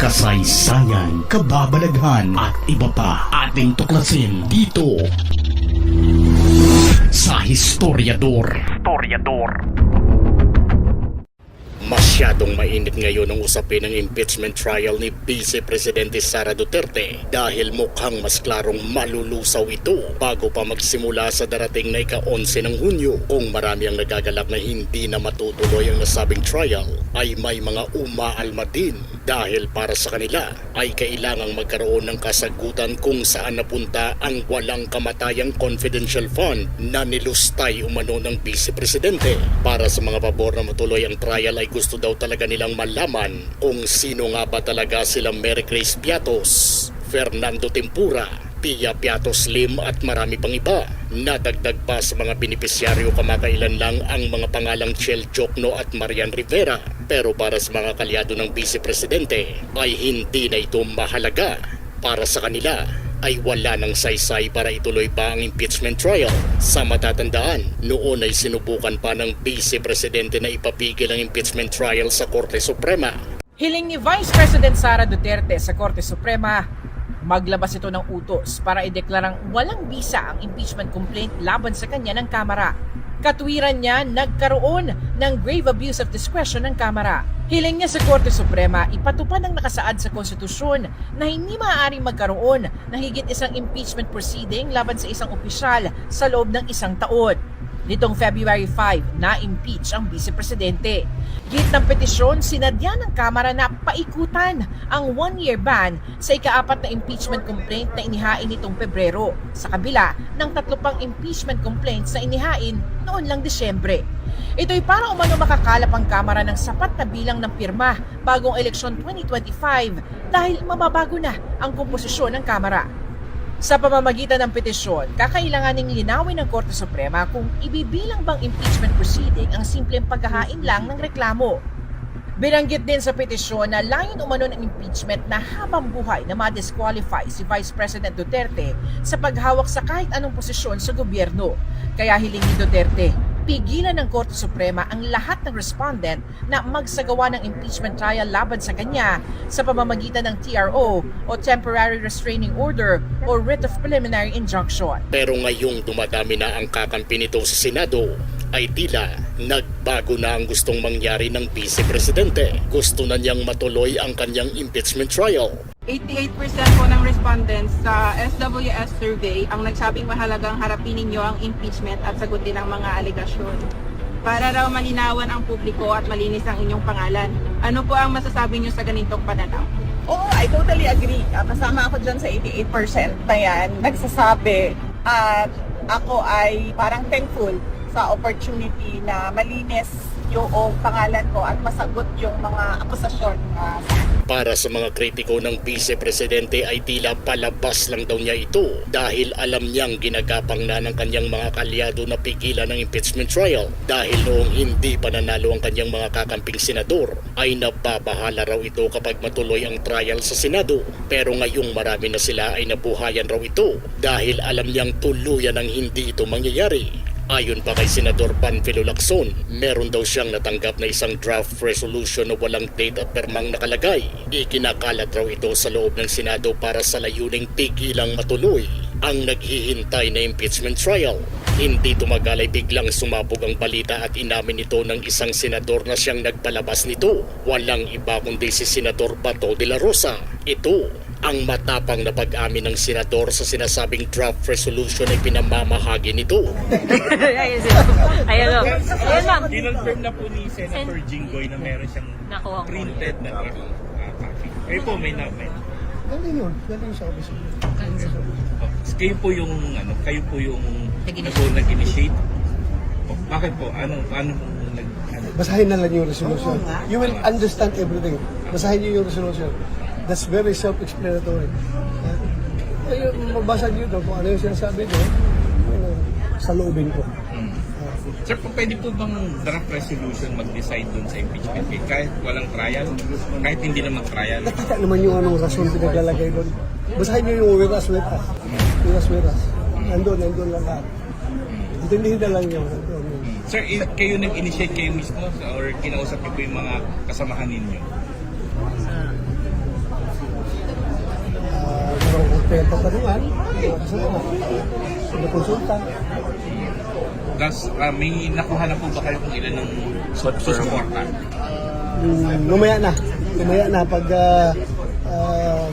kasaysayan, kababalaghan at iba pa ating tuklasin dito sa Historiador. Historiador. Masyadong mainit ngayon ang usapin ng impeachment trial ni Vice Presidente Sara Duterte dahil mukhang mas klarong malulusaw ito bago pa magsimula sa darating na ika-11 ng Hunyo. Kung marami ang nagagalak na hindi na matutuloy ang nasabing trial ay may mga umaalma din dahil para sa kanila ay kailangang magkaroon ng kasagutan kung saan napunta ang walang kamatayang confidential fund na nilustay umano ng Vice Presidente. Para sa mga pabor na matuloy ang trial ay gusto daw talaga nilang malaman kung sino nga ba talaga sila Mary Grace Piatos, Fernando Tempura, Pia Piatos Lim at marami pang iba. Nadagdag pa sa mga benepisyaryo kamakailan lang ang mga pangalang Chel Jokno at Marian Rivera. Pero para sa mga kalyado ng Vice Presidente ay hindi na ito mahalaga. Para sa kanila ay wala ng saysay para ituloy pa ang impeachment trial. Sa matatandaan, noon ay sinubukan pa ng Vice Presidente na ipapigil ang impeachment trial sa Korte Suprema. Hiling ni Vice President Sara Duterte sa Korte Suprema, maglabas ito ng utos para ideklarang walang bisa ang impeachment complaint laban sa kanya ng Kamara. Katwiran niya, nagkaroon ng grave abuse of discretion ng Kamara. Hiling niya sa Korte Suprema, ipatupad ang nakasaad sa konstitusyon na hindi maaaring magkaroon ng higit isang impeachment proceeding laban sa isang opisyal sa loob ng isang taon. Nitong February 5, na-impeach ang Vice Presidente. Git ng petisyon, sinadya ng Kamara na paikutan ang one-year ban sa ikaapat na impeachment complaint na inihain nitong Pebrero sa kabila ng tatlo pang impeachment complaints na inihain noon lang Disyembre. Ito'y para umano makakalap ang Kamara ng sapat na bilang ng pirma bagong eleksyon 2025 dahil mababago na ang komposisyon ng Kamara. Sa pamamagitan ng petisyon, kakailanganing linawin ng Korte Suprema kung ibibilang bang impeachment proceeding ang simpleng paghahain lang ng reklamo. Binanggit din sa petisyon na layon umano ng impeachment na habang buhay na ma-disqualify si Vice President Duterte sa paghawak sa kahit anong posisyon sa gobyerno. Kaya hiling ni Duterte, pigilan ng Korte Suprema ang lahat ng respondent na magsagawa ng impeachment trial laban sa kanya sa pamamagitan ng TRO o Temporary Restraining Order o Writ of Preliminary Injunction. Pero ngayong dumadami na ang kakampi nito sa Senado, ay tila nagbago na ang gustong mangyari ng Vice Presidente. Gusto na niyang matuloy ang kanyang impeachment trial. 88% po ng respondents sa SWS survey ang nagsabing mahalagang harapin ninyo ang impeachment at sagutin ang mga alegasyon. Para raw malinawan ang publiko at malinis ang inyong pangalan. Ano po ang masasabi niyo sa ganitong pananaw? Oo, I totally agree. Ah, kasama ako dyan sa 88% na yan. Nagsasabi at ako ay parang thankful sa opportunity na malinis yung pangalan ko at masagot yung mga akusasyon. Para sa mga kritiko ng Vice Presidente ay tila palabas lang daw niya ito dahil alam niyang ginagapang na ng kanyang mga kalyado na pigilan ng impeachment trial. Dahil noong hindi pa nanalo ang kanyang mga kakamping senador ay nababahala raw ito kapag matuloy ang trial sa Senado. Pero ngayong marami na sila ay nabuhayan raw ito dahil alam niyang tuluyan ang hindi ito mangyayari Ayon pa kay Senador Panfilo Lacson, meron daw siyang natanggap na isang draft resolution na walang date at permang nakalagay. Ikinakalat raw ito sa loob ng Senado para sa layuning tigilang matuloy ang naghihintay na impeachment trial. Hindi tumagal ay biglang sumabog ang balita at inamin ito ng isang senador na siyang nagpalabas nito. Walang iba kundi si Senador Bato de la Rosa. Ito ang matapang na pag-amin ng senador sa sinasabing draft resolution ay pinamamahagi nito. Ayan o. Ayan ma'am. Kinonfirm na po ni Senator Jinggoy na meron siyang Nakuha ko. printed na uh, copy. Kayo po may namin. Galing yun. Galing sa office. Kayo po yung ano, kayo po yung Nag-initiate. nag- nag-initiate. Oh, bakit po? Ano ano pong nag ano? Basahin na lang yung resolution. You will understand everything. Basahin niyo yung resolution. That's very self-explanatory. Uh, ayun, mabasa niyo doon kung ano yung sinasabi doon. Ano, sa loobin ko. Hmm. Sir, po, pwede po bang draft resolution mag-decide dun sa impeachment case? Kahit walang trial? Kahit hindi naman trial? Nakita naman yung anong rason pinaglalagay doon. Basahin niyo yung wiras wiras. Wiras wiras. Nandun, nandun lang lahat. Intindihin na lang yun. Nandun. Sir, kayo nag-initiate kayo mismo or kinausap niyo po yung mga kasamahan ninyo? Pinagtatanungan, mga kasama, pinakonsulta. Thus, uh, may nakuha na po ba kayo kung ilan ng susuporta? Mm, lumaya na. Lumaya na pag uh, uh,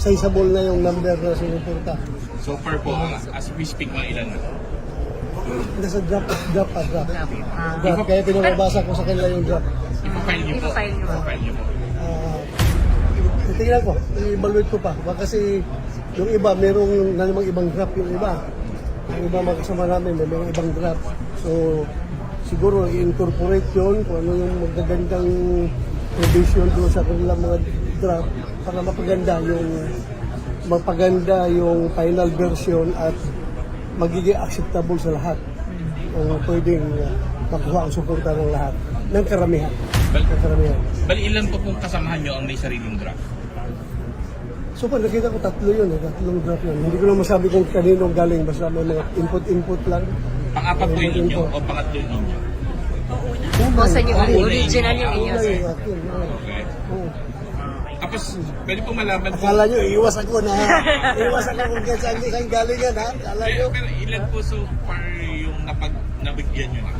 sizable na yung number na sinuporta. So far po, uh, as we speak, mga ilan na? Nasa draft, draft pa, draft. draft. Kaya pinababasa ko sa kanila yung draft. Ipafile niyo po. Ipafile niyo po. Ah, titingnan ko, i-evaluate ko pa. Baka kasi yung iba, merong na namang ibang draft yung iba. Yung iba mga namin, may mga ibang draft. So, siguro i-incorporate yun kung ano yung magagandang provision doon sa kanilang mga draft para mapaganda yung mapaganda yung final version at magiging acceptable sa lahat. O pwedeng uh, makuha ang suporta ng lahat. Ng karamihan. Bal, Ng karamihan. bali ilan po pong kasamahan niyo ang may sariling draft? So pag nakita ko tatlo yun, eh, tatlong draft yun. Hindi ko na masabi kung kanino galing, basta may mga input-input lang. Pang-apat po yung Input, inyo o pangatlo yung inyo? Saan yung unay. original yung inyo, sir? unay. Okay. Oo. Tapos, pwede po malaman po. Akala nyo, iiwas ako na. iiwas ako kung kaya saan saan galing yan, ha? Akala nyo. Pero, ilan po so far yung napag, nabigyan nyo na?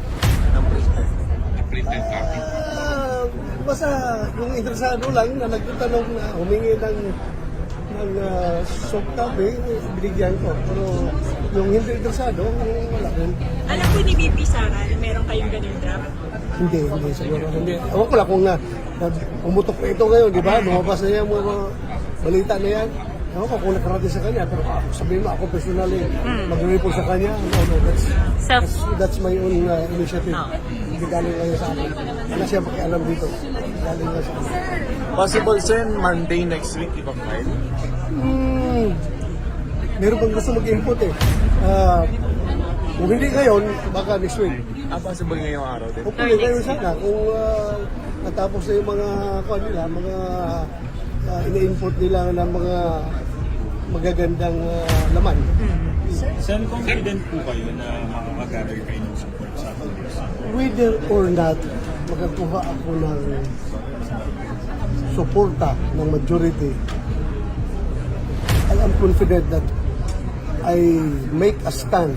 Na printed copy? Ah, basta yung interesado lang na nagtatanong na humingi ng ng uh, soft copy, eh, binigyan ko. Pero yung hindi interesado, wala rin. Alam ko ni BP Sara na meron kayong ganun draft. Hindi, hindi siguro. Hindi. Ewan ko lang kung na, na umutok na ito ngayon, di ba? Lumabas na yan, mga balita na yan. Ewan ko kung nakarating sa kanya, pero ako, sabihin mo, ako personally, mag-report sa kanya, no, no, that's, Self. that's, that's my own uh, initiative. Hindi galing lang sa akin. Wala siya pakialam dito. Galing lang sa akin. Possible, sir, Monday next week, ipa-file? Hmm, meron bang gusto mag-input eh. Ah, kung hindi ngayon, baka next week. Ah, possible ngayong araw din. Hopefully, ngayon sana, kung uh, natapos na yung mga, kung nila, mga uh, ina-input nila ng mga magagandang uh, laman. Sir, confident po kayo na makakagather kayo ng support sa Whether or not makakuha ako ng suporta ng majority, I am confident that I make a stand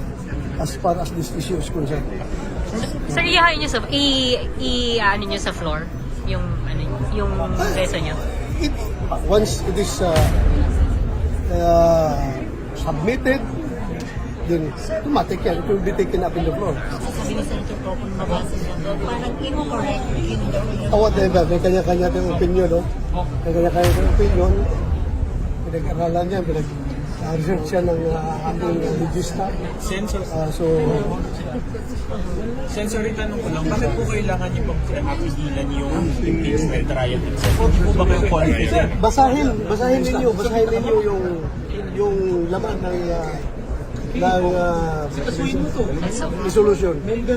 as far as this issue is concerned. Sir, niyo sa, i, i, ano niyo sa floor? Yung, ano, yung reso niyo? it, once it is uh, uh, submitted, then automatic yan. It will be taken up in the floor. Sabi ni Senator Coco kung mabasa niya doon, parang incorrect yun daw. O whatever, may kanya-kanya tayong opinion, no? May kanya-kanya tayong opinion. Pinag-aralan niya, pinag-research siya ng uh, ating uh, legista. Sensor, Uh, so, sensor tanong ko lang, bakit po kailangan niyo pang apigilan yung impeachment trial itself? Hindi po ba kayo confident? basahin, basahin ninyo, basahin ninyo yung yung laman ng uh, ng uh, resolution.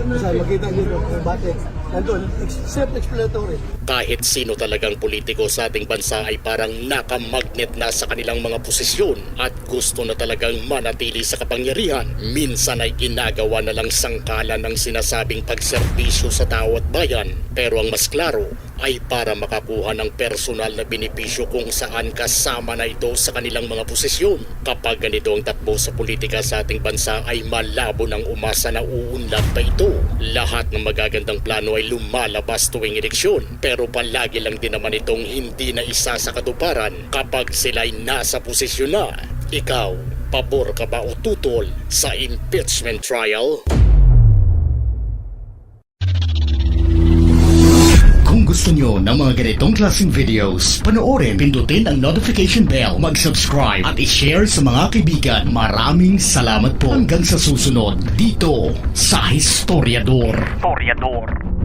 Basahin, makita niyo kung bakit. Nandun, self-explanatory. Kahit sino talagang politiko sa ating bansa ay parang nakamagnet na sa kanilang mga posisyon at gusto na talagang manatili sa kapangyarihan. Minsan ay ginagawa na lang sangkalan ng sinasabing pagserbisyo sa tao at bayan. Pero ang mas klaro ay para makakuha ng personal na benepisyo kung saan kasama na ito sa kanilang mga posisyon. Kapag ganito ang takbo sa politika sa ating bansa ay malabo ng umasa na uunlad pa ito. Lahat ng magagandang plano ay lumalabas tuwing eleksyon pero palagi lang din naman itong hindi na isa sa katuparan kapag sila'y nasa posisyon na. Ikaw, pabor ka ba o tutol sa impeachment trial? Kung gusto nyo ng mga ganitong klaseng videos, panoorin, pindutin ang notification bell, mag-subscribe at i-share sa mga kaibigan. Maraming salamat po hanggang sa susunod dito sa Historiador. Historiador.